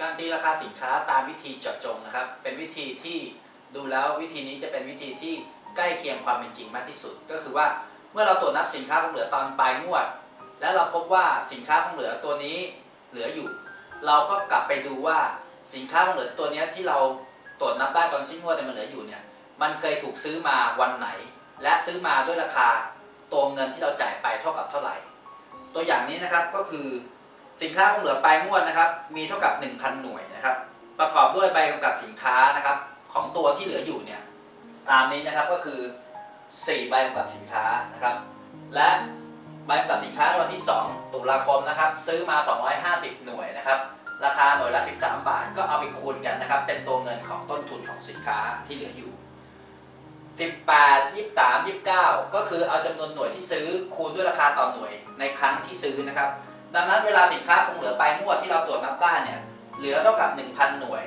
การตีราคาสินค้าตามวิธีเจาะจงนะครับ เป็นวิธีที่ดูแล้ววิธีนี้จะเป็นวิธีที่ใกล้เคียงความเป็นจริงมากที่สุด ก็คือว่าเมื่อเราตรวจนับสินค้าคงเหลือตอนปลายงวด แล้วเราพบว่าสินค้าคงเหลือตัวนี้เหลืออยู่ เราก็กลับไปดูว่าสินค้าคงเหลือตัวนี้ที่เราตรวจนับได้ตอนสิ้นงวดแต่มันเหลืออยู่เนี่ยมันเคยถูกซื้อมาวันไหน และซื้อมาด้วยราคาตัวเงินที่เราจ่ายไปเท่ากับเท่าไหร่ ตัวอย่างนี้นะครับก็คือ สินค้าคงเหลือปลายงวดนะครับ มีเท่ากับ 1,000 หน่วยนะครับ ประกอบด้วยใบกำกับสินค้านะครับ ของตัวที่เหลืออยู่เนี่ยตามนี้นะครับก็คือ 4 ใบกำกับสินค้านะครับ และใบกำกับสินค้าในวันที่ 2 ตุลาคมนะครับ ซื้อมา 250 หน่วยนะครับ ราคาหน่วยละ 13 บาท ก็เอาไปคูณกันนะครับ เป็นตัวเงินของต้นทุนของสินค้าที่เหลืออยู่ 18 23 29 ก็คือเอาจำนวนหน่วยที่ซื้อคูณด้วยราคาต่อหน่วยในครั้งที่ซื้อนะครับ ดังนั้นเวลาสินค้าคงเหลือปลายงวดที่เราตรวจนับได้เนี่ยเหลือเท่ากับ 1,000 หน่วย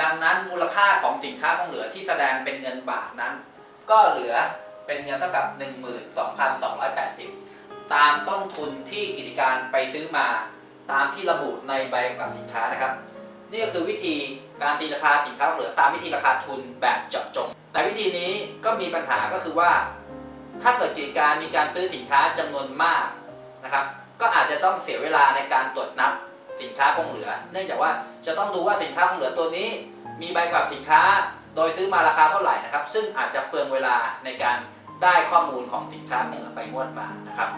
ดังนั้นมูลค่าของสินค้าคงเหลือที่แสดงเป็นเงินบาทนั้น ก็เหลือเป็นเงินเท่ากับ 12,280 ตามต้นทุนที่กิจการไปซื้อมาตามที่ระบุในใบกำกับสินค้านะครับ นี่ก็คือวิธีการตีราคาสินค้าคงเหลือตามวิธีราคาทุนแบบเจาะจง แต่วิธีนี้ก็มีปัญหาก็คือว่า ถ้าเกิดกิจการมีการซื้อสินค้าจำนวนมากนะครับ ก็อาจจะต้องเสียเวลาในการตรวจนับสินค้าคงเหลือ เนื่องจากว่าจะต้องดูว่าสินค้าคงเหลือตัวนี้ มีใบกลับสินค้าโดยซื้อมาราคาเท่าไหร่นะครับ ซึ่งอาจจะเปลืองเวลาในการได้ข้อมูลของสินค้าคงเหลือไปงวดมานะครับ